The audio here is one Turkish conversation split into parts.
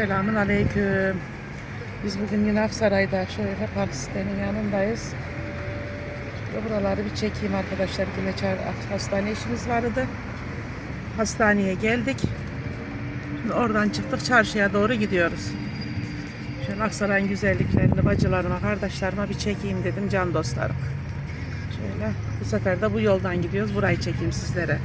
Selamun aleyküm. Biz bugün yine Aksaray'da şöyle park sitenin yanındayız. Ve buraları bir çekeyim arkadaşlar. Yine hastane işimiz vardı. Hastaneye geldik. Şimdi oradan çıktık çarşıya doğru gidiyoruz. Şöyle Aksaray'ın güzelliklerini bacılarıma, kardeşlerime bir çekeyim dedim can dostlarım. Şöyle bu sefer de bu yoldan gidiyoruz. Burayı çekeyim sizlere.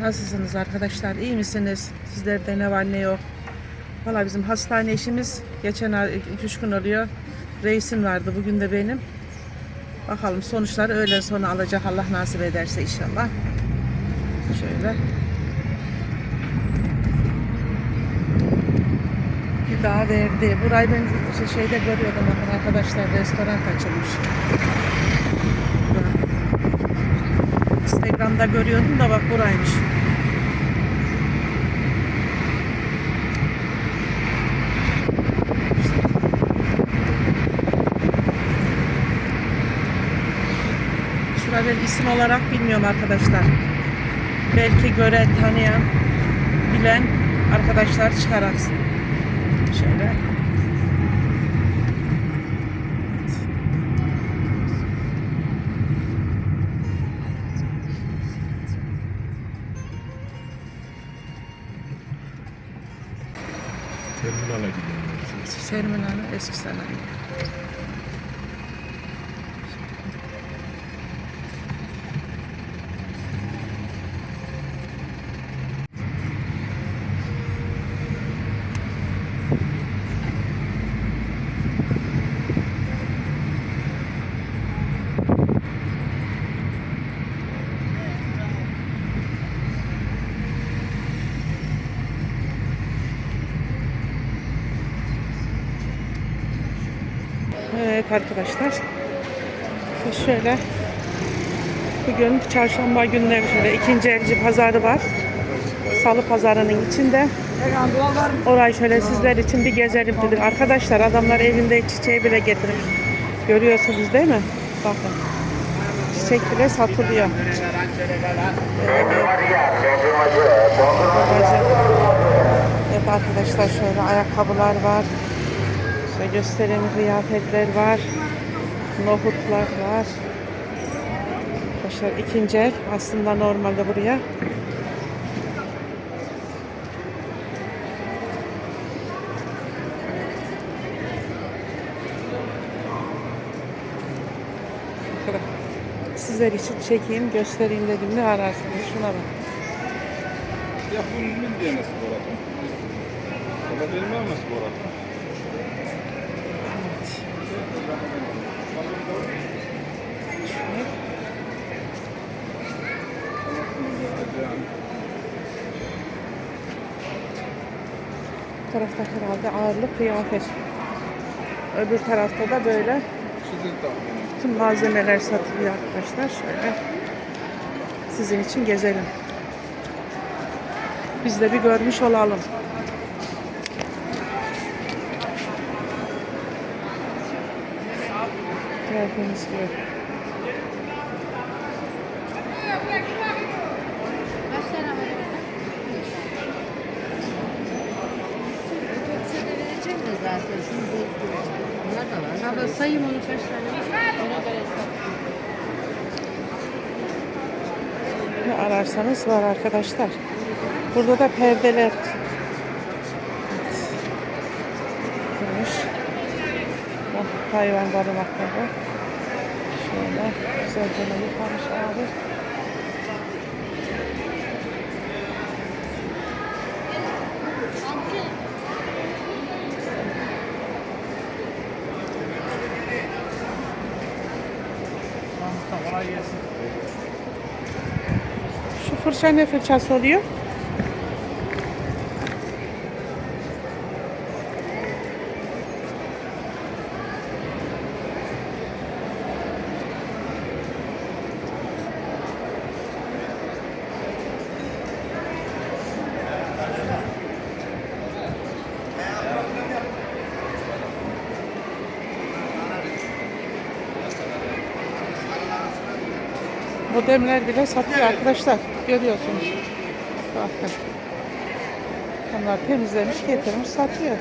Nasılsınız arkadaşlar? İyi misiniz? Sizlerde ne var ne yok? Valla bizim hastane işimiz geçen ay 2-3 gün oluyor. Reisim vardı bugün de benim. Bakalım sonuçları öğlen sonu alacak Allah nasip ederse inşallah. Şöyle. Bir daha verdi. Burayı ben şey- şeyde görüyordum arkadaşlar restoran açılmış. Instagram'da görüyordum da bak buraymış. Şurada ben isim olarak bilmiyorum arkadaşlar. Belki gören, tanıyan, bilen arkadaşlar çıkaraksın. Terminale gidiyoruz. Terminal eski sanayi. Evet arkadaşlar. İşte Şöyle bugün çarşamba günleri şöyle ikinci elci pazarı var. Salı pazarının içinde. Orayı şöyle sizler için bir gezelim dedik. Arkadaşlar adamlar evinde çiçeği bile getirmiş. Görüyorsunuz değil mi? Bakın. Çiçek bile satılıyor. Evet arkadaşlar şöyle ayakkabılar var. Şöyle göstereyim kıyafetler var. Nohutlar var. Arkadaşlar ikinci el. Aslında normalde buraya. Sizler için çekeyim, göstereyim dedim. Ne ararsınız? Şuna bak. Ya bunun min diye nasıl boratın? Baba benim var nasıl boratın? Tarafta herhalde ağırlık kıyafet. Öbür tarafta da böyle bütün malzemeler satılıyor arkadaşlar. Şöyle sizin için gezelim. Biz de bir görmüş olalım. Gördüğünüz gibi. Otobüse de Şunu bozduruyor. Bunlar da var. Abla sayayım onu kaç tane. Ona. Ne ararsanız var arkadaşlar. Burada da perdeler. Gümüş. Oh, hayvan barınakları. Şöyle güzelce yıkamış abi. Fırça ne fırçası? Modemler bile satıyor arkadaşlar. Görüyorsunuz. Bakın. İnsanlar temizlemiş, getirmiş, satıyor.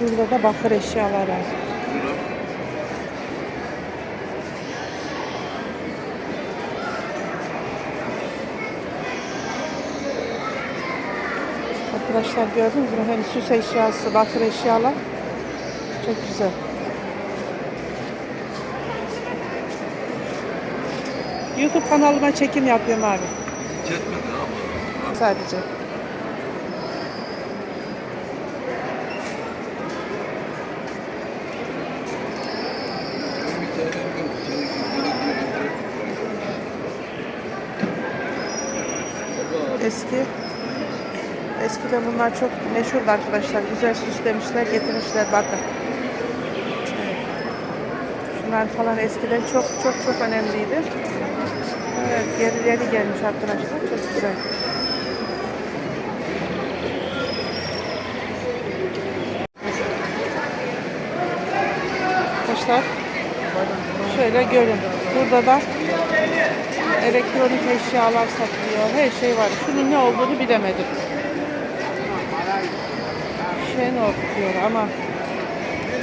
Burada da bakır eşyalar var. Arkadaşlar gördünüz mü? Hani süs eşyası, bakır eşyalar. Çok güzel. YouTube kanalıma çekim yapıyorum abi. Sadece. Eski Eskiden bunlar çok meşhurdu arkadaşlar. Güzel süslemişler, getirmişler bakın. Şunlar falan eskiden çok çok çok önemliydi. Evet, gerileri gelmiş arkadaşlar. Çok güzel. Arkadaşlar şöyle görün. Burada da elektronik eşyalar satılıyor. Her şey var. Şunun ne olduğunu bilemedim. Şenol diyor ama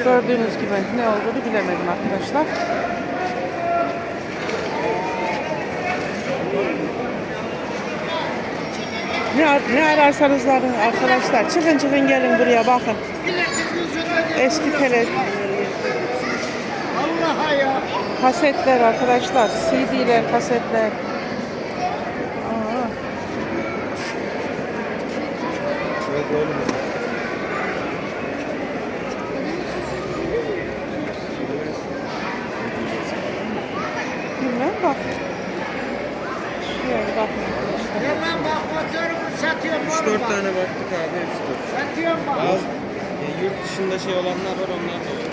gördüğünüz gibi ne olduğunu bilemedim arkadaşlar. Ne, ne ararsanız varın arkadaşlar. Çıkın çıkın gelin buraya bakın. Eski tele kasetler arkadaşlar. CD'ler, kasetler. Aa, bilmem bak. Şuraya bir bakın arkadaşlar. Hemen bak motorumu satıyorum. 3-4 oğlum bak. tane baktık abi hepsi boş. Satıyorum bak. Bazı e, yurt dışında şey olanlar var onlar da var.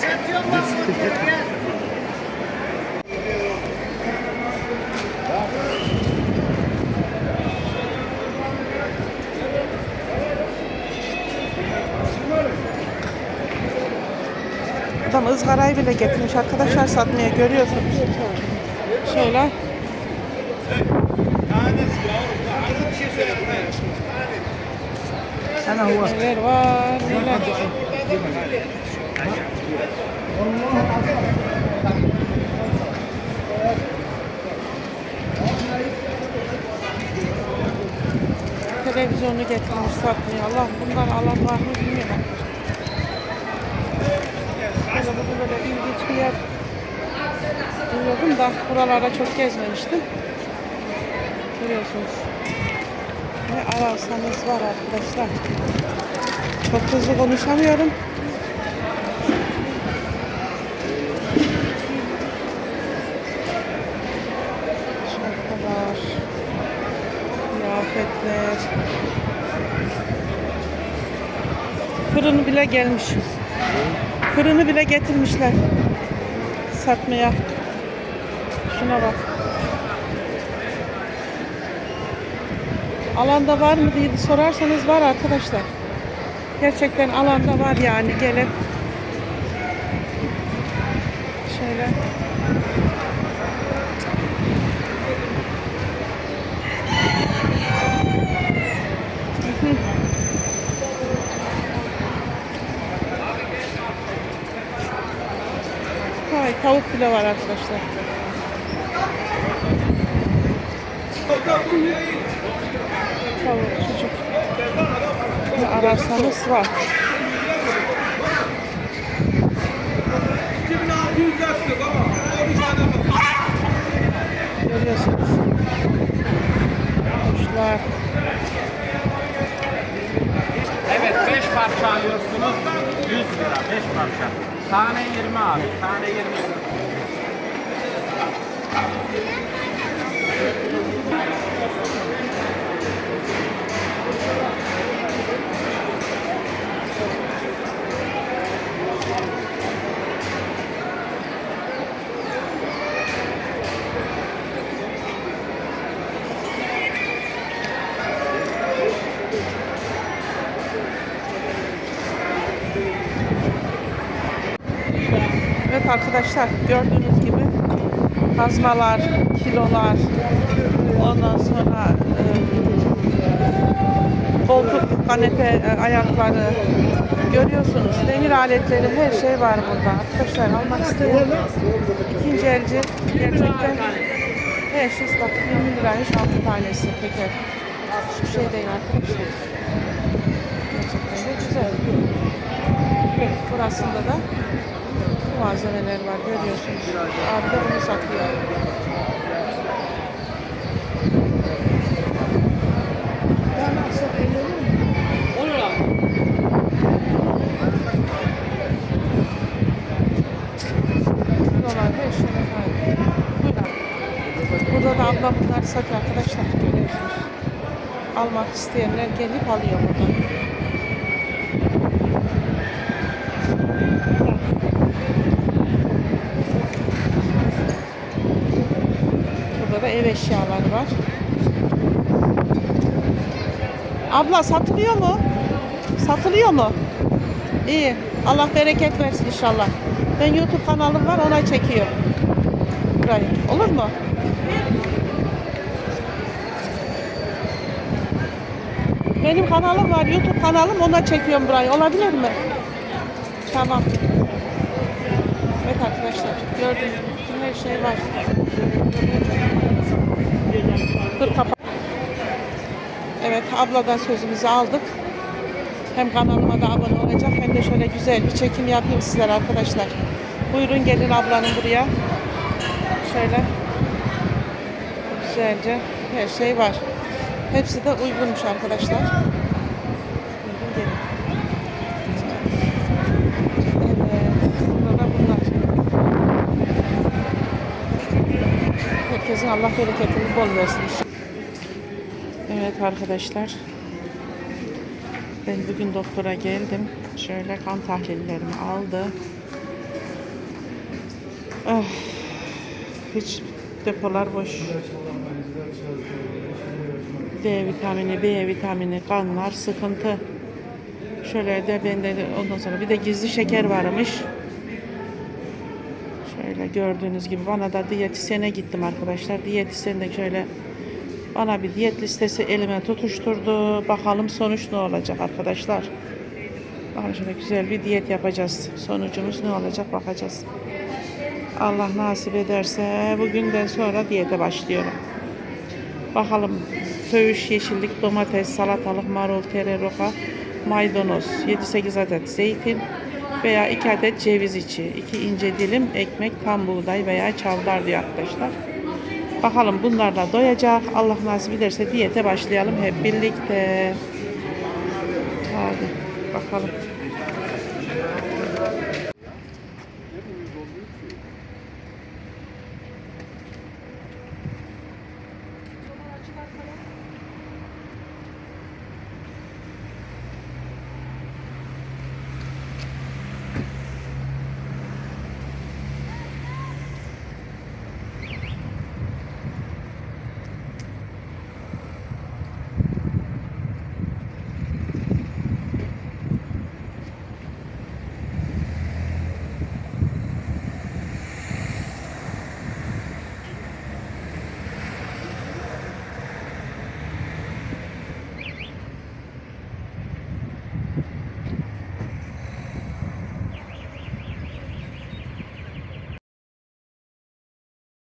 Türk olanlar da var. Adam ızgarayı bile getirmiş arkadaşlar satmaya görüyorsunuz. Şöyle. Var neler. Televizyonu getirmiş satmaya. Allah bundan alan var mı bilmiyorum. Böyle burada böyle ilginç bir yer buluyordum da buralarda çok gezmemiştim. Görüyorsunuz. Ne ararsanız var arkadaşlar. Çok hızlı konuşamıyorum. Şapkalar, kıyafetler. Fırını bile gelmiş. Fırını bile getirmişler. Satmaya. Şuna bak. Alanda var mı diye sorarsanız var arkadaşlar. Gerçekten alanda var yani gelip şöyle Hay, tavuk bile var arkadaşlar. Tavuk, çocuk. Ne ararsanız var. 2600 yaptık ama o bir tane bak. Görüyorsunuz. Kuşlar. Evet 5 parça alıyorsunuz 100 lira 5 parça. Tane 20 abi. Tane 20 Evet arkadaşlar gördüğünüz gibi kazmalar, kilolar, ondan sonra koltuk, kanepe e, ayakları görüyorsunuz. Demir aletleri her şey var burada. Arkadaşlar almak isteyen ikinci elci gerçekten her şey bak 20 liraymış 6 tanesi teker. Hiçbir şey değil arkadaşlar. Gerçekten de güzel. Burasında da malzemeler var görüyorsunuz. Abi bunu satıyor. Buralar her şey var. Burada. Burada da abla bunları satıyor arkadaşlar. Almak isteyenler gelip alıyor buradan. Burada da ev eşyaları var. Abla satılıyor mu? Satılıyor mu? İyi. Allah bereket versin inşallah. Ben YouTube kanalım var ona çekiyorum. Burayı. Olur mu? Benim kanalım var. YouTube kanalım ona çekiyorum burayı. Olabilir mi? Tamam. Evet arkadaşlar. Gördüğünüz bütün her şey var. Dur kapat. Evet abladan sözümüzü aldık. Hem kanalıma da abone olacak hem de şöyle güzel bir çekim yapayım sizlere arkadaşlar. Buyurun gelin ablanın buraya. Şöyle güzelce her şey var. Hepsi de uygunmuş arkadaşlar. Buyurun gelin. Herkesin Allah bereketini bol versin. Evet arkadaşlar. Ben bugün doktora geldim. Şöyle kan tahlillerimi aldı. Ah, hiç depolar boş. D vitamini, B vitamini, kanlar sıkıntı. Şöyle de bende de ondan sonra bir de gizli şeker varmış. Şöyle gördüğünüz gibi bana da diyetisyene gittim arkadaşlar. Diyetisyen de şöyle bana bir diyet listesi elime tutuşturdu. Bakalım sonuç ne olacak arkadaşlar. Bakın şöyle güzel bir diyet yapacağız. Sonucumuz ne olacak bakacağız. Allah nasip ederse bugünden sonra diyete başlıyorum. Bakalım söğüş, yeşillik, domates, salatalık, marul, tere, roka, maydanoz, 7-8 adet zeytin veya 2 adet ceviz içi, 2 ince dilim ekmek, tam buğday veya çavdar diyor arkadaşlar. Bakalım bunlarla doyacak. Allah nasip ederse diyete başlayalım hep birlikte. Hadi bakalım.